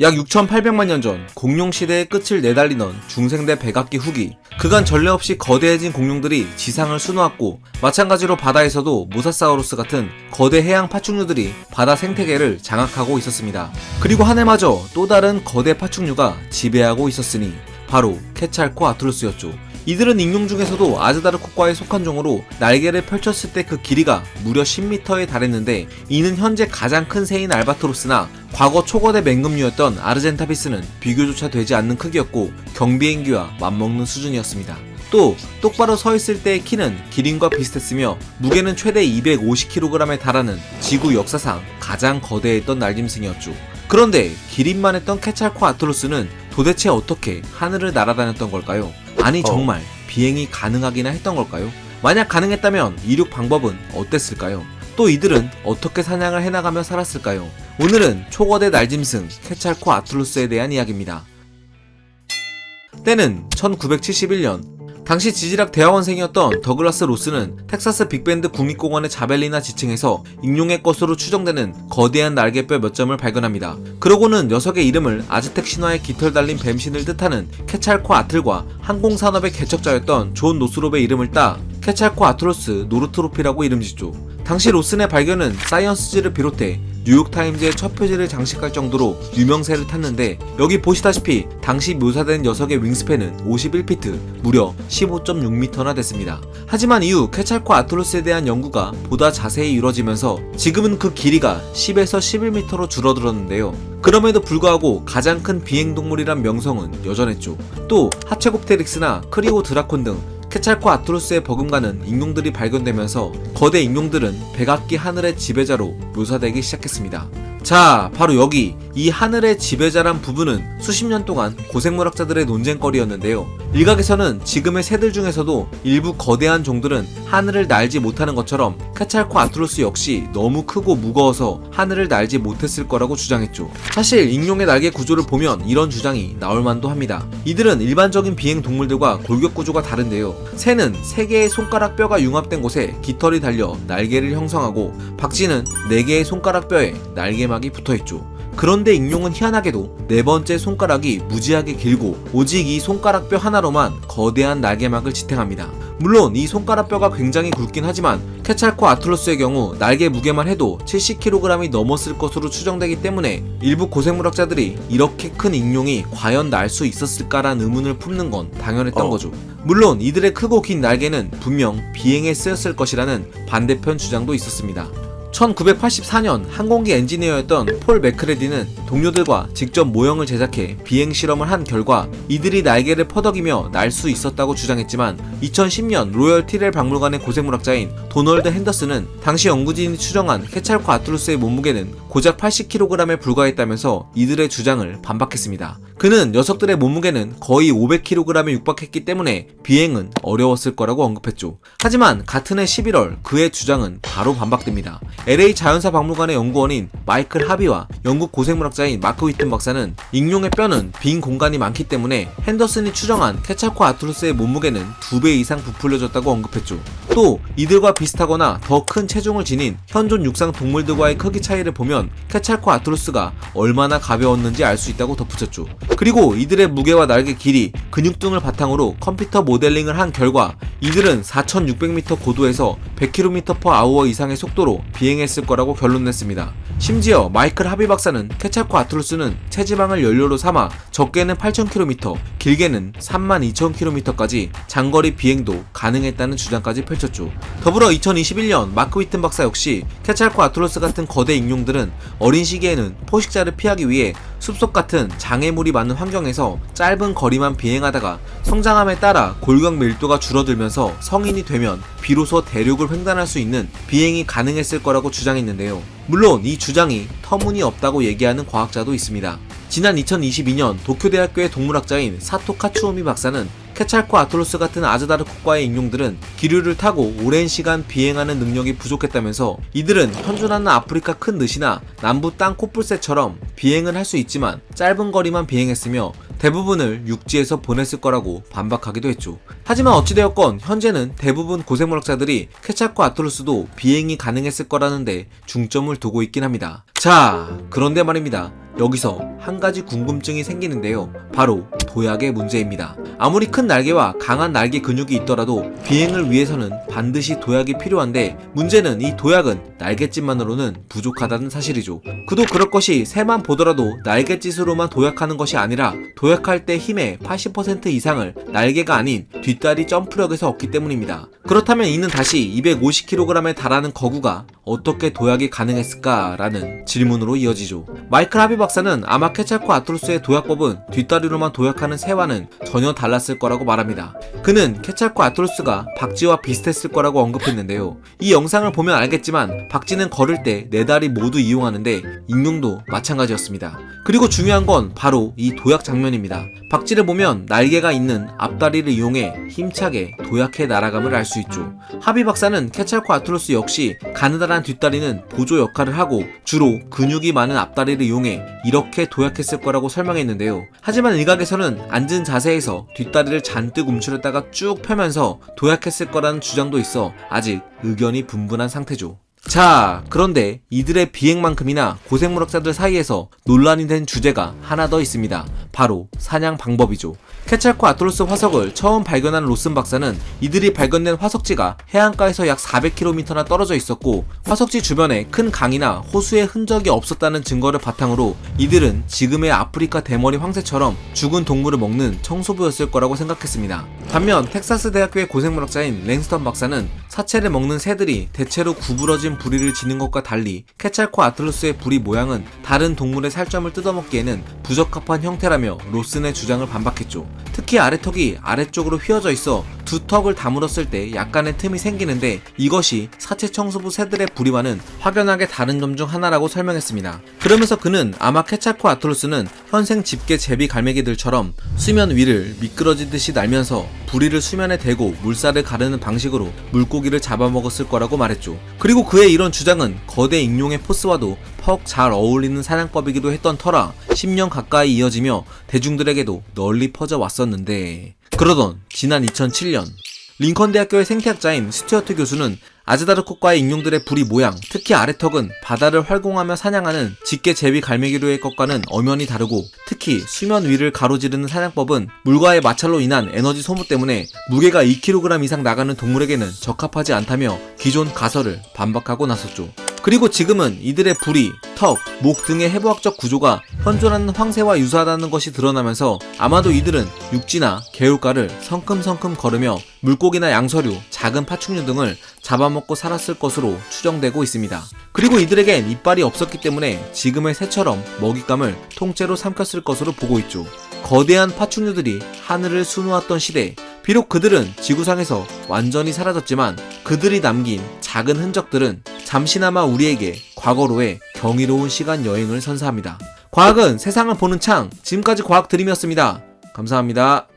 약 6,800만 년 전 공룡 시대의 끝을 내달리던 중생대 백악기 후기 그간 전례 없이 거대해진 공룡들이 지상을 수놓았고 마찬가지로 바다에서도 모사사우루스 같은 거대 해양 파충류들이 바다 생태계를 장악하고 있었습니다. 그리고 한 해마저 또 다른 거대 파충류가 지배하고 있었으니 바로 케찰코 아트루스였죠. 이들은 익룡 중에서도 아즈다르코과에 속한 종으로 날개를 펼쳤을 때 그 길이가 무려 10m에 달했는데 이는 현재 가장 큰 새인 알바토로스나 과거 초거대 맹금류였던 아르젠타비스는 비교조차 되지 않는 크기였고 경비행기와 맞먹는 수준이었습니다. 또 똑바로 서 있을 때의 키는 기린과 비슷했으며 무게는 최대 250kg에 달하는 지구 역사상 가장 거대했던 날짐승이었죠. 그런데 기린만 했던 케찰코 아토로스는 도대체 어떻게 하늘을 날아다녔던 걸까요? 아니 어. 정말 비행이 가능하기나 했던 걸까요? 만약 가능했다면 이륙 방법은 어땠을까요? 또 이들은 어떻게 사냥을 해나가며 살았을까요? 오늘은 초거대 날짐승 케찰코 아틀루스에 대한 이야기입니다. 때는 1971년 당시 지질학 대학원생이었던 더글라스 로스는 텍사스 빅밴드 국립공원의 자벨리나 지층에서 익룡의 것으로 추정되는 거대한 날개뼈 몇 점을 발견합니다. 그러고는 녀석의 이름을 아즈텍 신화의 깃털 달린 뱀신을 뜻하는 케찰코 아틀과 항공산업의 개척자였던 존 노스롭의 이름을 따 케찰코 아틀로스 노르트로피라고 이름 짓죠. 당시 로슨의 발견은 사이언스지를 비롯해 뉴욕타임즈의 첫 표지를 장식할 정도로 유명세를 탔는데 여기 보시다시피 당시 묘사된 녀석의 윙스팬은 51피트, 무려 15.6m나 됐습니다. 하지만 이후 케찰코 아토로스에 대한 연구가 보다 자세히 이루어지면서 지금은 그 길이가 10에서 11m로 줄어들었는데요. 그럼에도 불구하고 가장 큰 비행동물이란 명성은 여전했죠. 또 하체곱테릭스나 크리오 드라콘 등 케찰코 아트로스의 버금가는 익룡들이 발견되면서 거대 익룡들은 백악기 하늘의 지배자로 묘사되기 시작했습니다. 자, 바로 여기 이 하늘의 지배자란 부분은 수십 년 동안 고생물학자들의 논쟁거리였는데요. 일각에서는 지금의 새들 중에서도 일부 거대한 종들은 하늘을 날지 못하는 것처럼 케찰코 아트로스 역시 너무 크고 무거워서 하늘을 날지 못했을 거라고 주장했죠. 사실 익룡의 날개 구조를 보면 이런 주장이 나올 만도 합니다. 이들은 일반적인 비행 동물들과 골격 구조가 다른데요. 새는 세 개의 손가락 뼈가 융합된 곳에 깃털이 달려 날개를 형성하고 박쥐는 네 개의 손가락 뼈에 날개 막이 붙어 있죠. 그런데 익룡은 희한하게도 네 번째 손가락이 무지하게 길고 오직 이 손가락 뼈 하나로만 거대한 날개막을 지탱합니다. 물론 이 손가락 뼈가 굉장히 굵긴 하지만 케찰코 아틀로스의 경우 날개 무게만 해도 70kg이 넘었을 것으로 추정되기 때문에 일부 고생물학자들이 이렇게 큰 익룡이 과연 날 수 있었을까란 의문을 품는 건 당연했던 어. 거죠. 물론 이들의 크고 긴 날개는 분명 비행에 쓰였을 것이라는 반대편 주장도 있었습니다. 1984년 항공기 엔지니어였던 폴 맥크레디는 동료들과 직접 모형을 제작해 비행 실험을 한 결과 이들이 날개를 퍼덕이며 날 수 있었다고 주장했지만 2010년 로열 티렐 박물관의 고생물학자인 도널드 핸더슨은 당시 연구진이 추정한 케찰코 아트루스의 몸무게는 고작 80kg에 불과했다면서 이들의 주장을 반박했습니다. 그는 녀석들의 몸무게는 거의 500kg에 육박했기 때문에 비행은 어려웠을 거라고 언급했죠. 하지만 같은 해 11월 그의 주장은 바로 반박됩니다. LA 자연사 박물관의 연구원인 마이클 하비와 영국 고생물학자인 마크 위튼 박사는 익룡의 뼈는 빈 공간이 많기 때문에 핸더슨이 추정한 케찰코 아트루스의 몸무게는 2배 이상 부풀려졌다고 언급했죠. 또 이들과 비슷하거나 더 큰 체중을 지닌 현존 육상 동물들과의 크기 차이를 보면 케찰코 아트루스가 얼마나 가벼웠는지 알 수 있다고 덧붙였죠. 그리고 이들의 무게와 날개 길이, 근육 등을 바탕으로 컴퓨터 모델링을 한 결과 이들은 4,600m 고도에서 100km/h 이상의 속도로 비행했을 거라고 결론냈습니다. 심지어 마이클 하비 박사는 케찰코 아트루스는 체지방을 연료로 삼아 적게는 8,000km, 길게는 32,000km까지 장거리 비행도 가능했다는 주장까지 펼쳤죠. 더불어 2021년 마크 위튼 박사 역시 케찰코 아트루스 같은 거대 익룡들은 어린 시기에는 포식자를 피하기 위해 숲속 같은 장애물이 많은 환경에서 짧은 거리만 비행하다가 성장함에 따라 골격 밀도가 줄어들면서 성인이 되면 비로소 대륙을 횡단할 수 있는 비행이 가능했을 거라고 주장했는데요. 물론 이 주장이 터무니없다고 얘기하는 과학자도 있습니다. 지난 2022년 도쿄대학교의 동물학자인 사토 카츠오미 박사는 케찰코 아토로스 같은 아즈다르코과의 익룡들은 기류를 타고 오랜 시간 비행하는 능력이 부족했다면서 이들은 현존하는 아프리카 큰 느시나 남부 땅 코뿔새처럼 비행은 할 수 있지만 짧은 거리만 비행했으며 대부분을 육지에서 보냈을 거라고 반박하기도 했죠. 하지만 어찌되었건 현재는 대부분 고생물학자들이 케찹과 아토루스도 비행이 가능했을 거라는데 중점을 두고 있긴 합니다. 자, 그런데 말입니다. 여기서 한 가지 궁금증이 생기는데요. 바로 도약의 문제입니다. 아무리 큰 날개와 강한 날개 근육이 있더라도 비행을 위해서는 반드시 도약이 필요한데 문제는 이 도약은 날갯짓만으로는 부족하다는 사실이죠. 그도 그럴 것이 새만 보더라도 날갯짓으로만 도약하는 것이 아니라 도약할 때 힘의 80% 이상을 날개가 아닌 뒷다리 점프력에서 얻기 때문입니다. 그렇다면 이는 다시 250kg에 달하는 거구가 어떻게 도약이 가능했을까라는 질문으로 이어지죠. 마이클 하비 박사는 아마 케찰코 아토루스의 도약법은 뒷다리로만 도약하는 새와는 전혀 달랐을 거라고 말합니다. 그는 케찰코 아토루스가 박쥐와 비슷했을 거라고 언급했는데요. 이 영상을 보면 알겠지만 박쥐는 걸을 때 네 다리 모두 이용하는데 익룡도 마찬가지였습니다. 그리고 중요한 건 바로 이 도약 장면입니다. 박쥐를 보면 날개가 있는 앞다리를 이용해 힘차게 도약해 날아감을 알 수 있죠. 하비 박사는 케찰코 아토루스 역시 가느다란 뒷다리는 보조 역할을 하고 주로 근육이 많은 앞다리를 이용해 이렇게 도약했을 거라고 설명했는데요. 하지만 일각에서는 앉은 자세에서 뒷다리를 잔뜩 움츠렸다가 쭉 펴면서 도약했을 거라는 주장도 있어 아직 의견이 분분한 상태죠. 자, 그런데 이들의 비행만큼이나 고생물학자들 사이에서 논란이 된 주제가 하나 더 있습니다. 바로 사냥 방법이죠. 케찰코 아토로스 화석을 처음 발견한 로슨 박사는 이들이 발견된 화석지가 해안가에서 약 400km나 떨어져 있었고 화석지 주변에 큰 강이나 호수의 흔적이 없었다는 증거를 바탕으로 이들은 지금의 아프리카 대머리 황새처럼 죽은 동물을 먹는 청소부였을 거라고 생각했습니다. 반면 텍사스 대학교의 고생물학자인 랭스턴 박사는 사체를 먹는 새들이 대체로 구부러진 부리를 지는 것과 달리 케찰코 아틀루스의 부리 모양은 다른 동물의 살점을 뜯어먹기에는 부적합한 형태라며 로슨의 주장을 반박했죠. 특히 아래턱이 아래쪽으로 휘어져 있어 두 턱을 다물었을 때 약간의 틈이 생기는데 이것이 사체 청소부 새들의 부리와는 확연하게 다른 점 중 하나라고 설명했습니다. 그러면서 그는 아마 케찰코 아틀루스는 현생 집게 제비 갈매기들처럼 수면 위를 미끄러지듯이 날면서 부리를 수면에 대고 물살을 가르는 방식으로 물고기를 잡아먹었을 거라고 말했죠. 그리고 그의 이런 주장은 거대 익룡의 포스와도 퍽 잘 어울리는 사냥법이기도 했던 터라 10년 가까이 이어지며 대중들에게도 널리 퍼져 왔었는데 그러던 지난 2007년 링컨 대학교의 생태학자인 스튜어트 교수는 아즈다르콧과의 익룡들의 부리 모양, 특히 아래턱은 바다를 활공하며 사냥하는 직계 제비 갈매기류의 것과는 엄연히 다르고 특히 수면 위를 가로지르는 사냥법은 물과의 마찰로 인한 에너지 소모 때문에 무게가 2kg 이상 나가는 동물에게는 적합하지 않다며 기존 가설을 반박하고 나섰죠. 그리고 지금은 이들의 부리, 턱, 목 등의 해부학적 구조가 현존하는 황새와 유사하다는 것이 드러나면서 아마도 이들은 육지나 개울가를 성큼성큼 걸으며 물고기나 양서류, 작은 파충류 등을 잡아먹고 살았을 것으로 추정되고 있습니다. 그리고 이들에겐 이빨이 없었기 때문에 지금의 새처럼 먹잇감을 통째로 삼켰을 것으로 보고 있죠. 거대한 파충류들이 하늘을 수놓았던 시대, 비록 그들은 지구상에서 완전히 사라졌지만 그들이 남긴 작은 흔적들은 잠시나마 우리에게 과거로의 경이로운 시간 여행을 선사합니다. 과학은 세상을 보는 창, 지금까지 과학 드림이었습니다. 감사합니다.